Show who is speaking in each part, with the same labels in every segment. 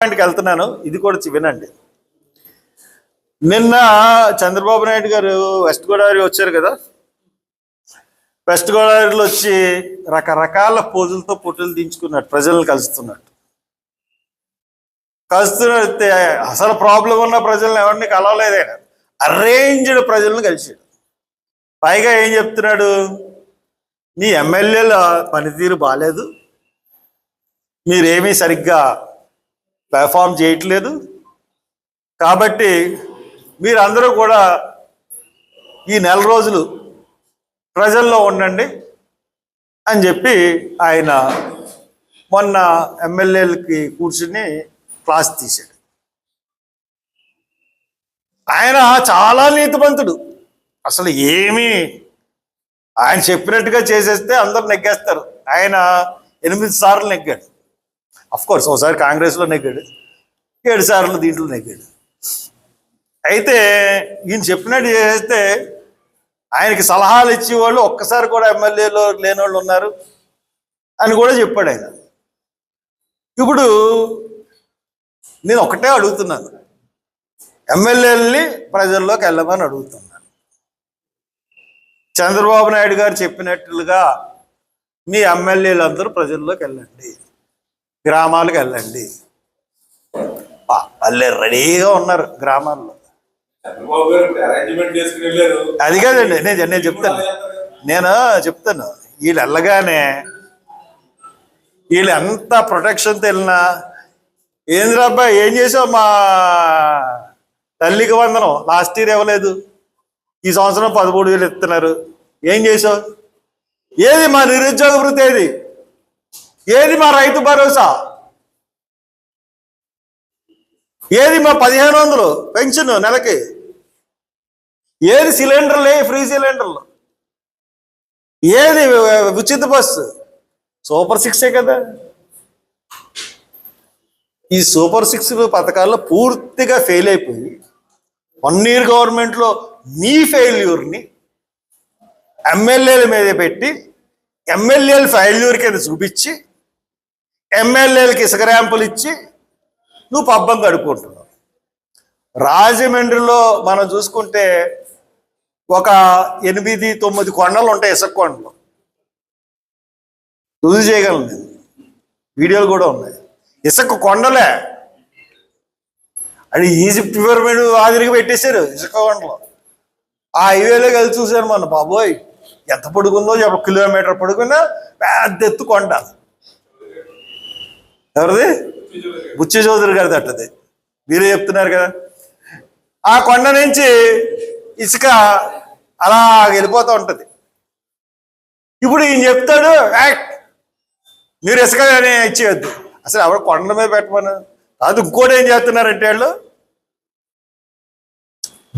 Speaker 1: పాయింట్కి వెళ్తున్నాను. ఇది కూడా వినండి. నిన్న చంద్రబాబు నాయుడు గారు వెస్ట్ గోదావరి వచ్చారు కదా? వెస్ట్ గోదావరిలో వచ్చి రకరకాల పోజులతో పొట్టులు దించుకున్నాడు ప్రజలను కలుస్తున్నాడు కలుస్తున్నట్టే అసలు ప్రాబ్లం ఉన్న ప్రజలను ఎవరిని కలవలేదైనా అరేంజ్డ్ ప్రజలను కలిసాడు పైగా ఏం చెప్తున్నాడు? మీ ఎమ్మెల్యేల పనితీరు బాగాలేదు మీరేమీ సరిగ్గా పెర్ఫామ్ చేయట్లేదు. కాబట్టి మీరందరూ కూడా ఈ నెల రోజులు ప్రజల్లో ఉండండి అని చెప్పి ఆయన మొన్న ఎమ్మెల్యేలకి కూర్చుని క్లాస్ తీశాడు. ఆయన చాలా నీతిమంతుడు. అసలు ఏమీ ఆయన చెప్పినట్టుగా చేసేస్తే అందరు నెగ్గేస్తారు. ఆయన ఎనిమిది సార్లు నెగ్గాడు. కోర్స్ ఒకసారి కాంగ్రెస్లో నెగ్గాడు ఏడు సార్లు దీంట్లో నెగ్గాడు. అయితే ఈయన చెప్పినట్టు చేస్తే ఆయనకి సలహాలు ఇచ్చేవాళ్ళు ఒక్కసారి కూడా ఎమ్మెల్యేలో లేని వాళ్ళు ఉన్నారు అని కూడా చెప్పాడు ఆయన. ఇప్పుడు నేను ఒకటే అడుగుతున్నాను. ఎమ్మెల్యేలని ప్రజల్లోకి వెళ్ళమని అడుగుతున్నాను. చంద్రబాబు నాయుడు గారు చెప్పినట్లుగా మీ ఎమ్మెల్యేలందరూ ప్రజల్లోకి వెళ్ళండి. గ్రామాలకు వెళ్ళండి. వాళ్ళే రెడీగా ఉన్నారు గ్రామాల్లో. అది కాదండి నేను నేను చెప్తాను. నేను చెప్తాను వీళ్ళు వెళ్ళగానే వీళ్ళు ఎంత ప్రొటెక్షన్తో వెళ్ళినా ఏంద్రబ్బా ఏం చేసావు మా తల్లికి వందనం? లాస్ట్ ఇయర్ ఇవ్వలేదు. ఈ సంవత్సరం పదమూడు వేలు ఇస్తున్నారు. ఏం చేసావు ఏది మా నిరుద్యోగ వృత్తి ఏది? ఏది మా రైతు భరోసా? ఏది మా పదిహేను వందలు పెన్షన్ నెలకి? ఏది సిలిండర్లే ఫ్రీ సిలిండర్లు? ఏది ఉచిత బస్సు? సూపర్ సిక్సే కదా? ఈ సూపర్ సిక్స్ పథకాల్లో పూర్తిగా ఫెయిల్ అయిపోయి వన్ ఇయర్ గవర్నమెంట్లో మీ ఫెయిల్యూర్ని ఎమ్మెల్యేల మీద పెట్టి ఎమ్మెల్యేల ఫెయిల్యూర్ కింద చూపించి ఎమ్మెల్యేలకి ఇసుక ర్యాంపులు ఇచ్చి నువ్వు పబ్బం కడుక్కుంటున్నావు. రాజమండ్రిలో మనం చూసుకుంటే ఒక ఎనిమిది తొమ్మిది కొండలు ఉంటాయి ఇసుక కొండలు. రుజువు చేయగలను నేను. వీడియోలు కూడా ఉన్నాయి. ఇసుక కొండలే. అది ఈజిప్ట్ పిరమిడ్ ఆదిరిగా పెట్టేశారు ఇసుక కొండలు. ఆ హైవేలో కలిసి చూశాను మన బాబోయ్. ఎంత పడుకుందో ఒక కిలోమీటర్ పడుకున్నా పెద్ద ఎత్తు కొండ. ఎవరిది? బుచ్చి చౌదరి గారిది అట్టది మీరే చెప్తున్నారు కదా. ఆ కొండ నుంచి ఇసుక అలా వెళ్ళిపోతూ ఉంటుంది. ఇప్పుడు ఈయన చెప్తాడు మీరు ఇసుక ఇచ్చేయద్దు. అసలు ఎవరు కొండ మీద పెట్టమను? అది ఇంకోటి ఏం చేస్తున్నారంటే వాళ్ళు?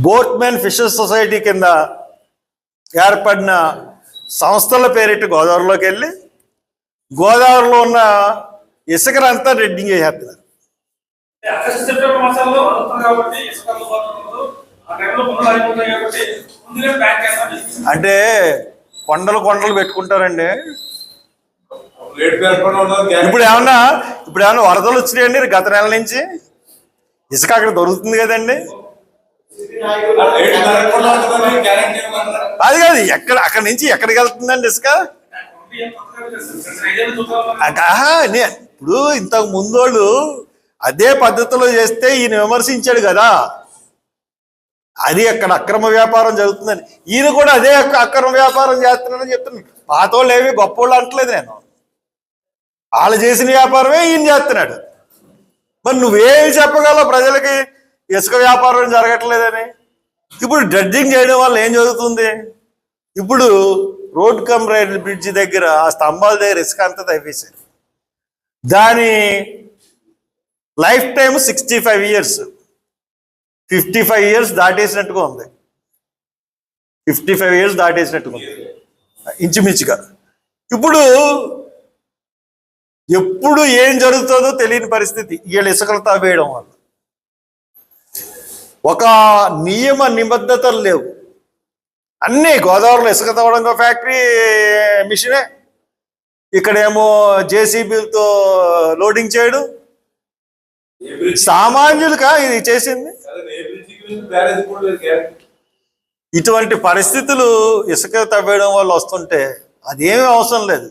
Speaker 1: బోట్మెన్ ఫిషర్స్ సొసైటీ కింద ఏర్పడిన సంస్థల పేరిట గోదావరిలోకి వెళ్ళి గోదావరిలో ఉన్న ఇసుకనంతా రెడ్డింగ్ చేసేస్తున్నారు. అంటే కొండలు కొండలు పెట్టుకుంటారండి. ఇప్పుడు ఏమన్నా ఇప్పుడు ఏమన్నా వరదలు వచ్చినాయండి గత నెల నుంచి? ఇసుక అక్కడ దొరుకుతుంది కదండి. అది కాదు ఎక్కడ అక్కడ నుంచి ఎక్కడికి వెళ్తుందండి ఇసుక? ఇప్పుడు ఇంతకు ముందోళ్ళు అదే పద్ధతిలో చేస్తే ఈయన విమర్శించాడు కదా. అది అక్కడ అక్రమ వ్యాపారం జరుగుతుందని. ఈయన కూడా అదే అక్రమ వ్యాపారం చేస్తున్నాడని చెప్తున్నాడు. పాతోళ్ళు ఏమి గొప్పోళ్ళు అంటలేదు నేను. వాళ్ళు చేసిన వ్యాపారమే ఈయన చేస్తున్నాడు. మరి నువ్వేమి చెప్పగలవు ప్రజలకి? ఇసుక వ్యాపారం జరగట్లేదని. ఇప్పుడు డ్రెడ్జింగ్ చేయడం వల్ల ఏం జరుగుతుంది? ఇప్పుడు రోడ్ కమ్ రైల్ బ్రిడ్జ్ దగ్గర ఆ స్తంభాల దగ్గర ఇసుక అంతా తవ్వేశారు. దాని life time sixty five years. Fifty five years దాటేసినట్టుగా ఉంది. ఫిఫ్టీ ఫైవ్ ఇయర్స్ దాటేసినట్టుగా ఉంది. ఇంచుమించుగా. ఇప్పుడు ఎప్పుడు ఏం జరుగుతుందో తెలియని పరిస్థితి. వీళ్ళ ఇసుకలు తావేయడం వల్ల. ఒక నియమ నిబద్ధతలు లేవు. అన్నీ గోదావరిలో ఇసుక తవ్వడం ఫ్యాక్టరీ మిషనే ఇక్కడేమో జేసీబీలతో లోడింగ్ చేయడం. సామాన్యులుగా ఇది చేసింది. ఇటువంటి పరిస్థితులు ఇసుక తవ్వేయడం వల్ల వస్తుంటే అదేమి అవసరం లేదు.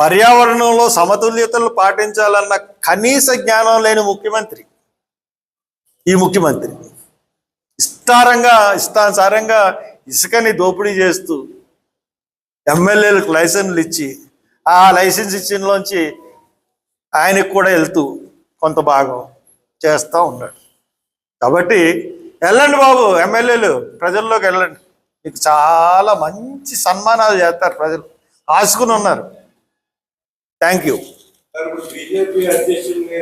Speaker 1: పర్యావరణంలో సమతుల్యతలు పాటించాలన్న కనీస జ్ఞానం లేని ముఖ్యమంత్రి. ఈ ముఖ్యమంత్రి. ఇష్టారంగా ఇష్టానుసారంగా ఇసుకని దోపిడీ చేస్తూ ఎమ్మెల్యేలకు లైసెన్స్లు ఇచ్చి ఆ లైసెన్స్ ఇచ్చినలోంచి ఆయనకు కూడా వెళ్తూ కొంత భాగం చేస్తూ ఉన్నాడు. కాబట్టి వెళ్ళండి బాబు ఎమ్మెల్యేలు ప్రజల్లోకి వెళ్ళండి. మీకు చాలా మంచి సన్మానాలు చేస్తారు ప్రజలు. ఆసుకుని ఉన్నారు. థ్యాంక్ యూ
Speaker 2: బీజేపీ అధ్యక్షుడిని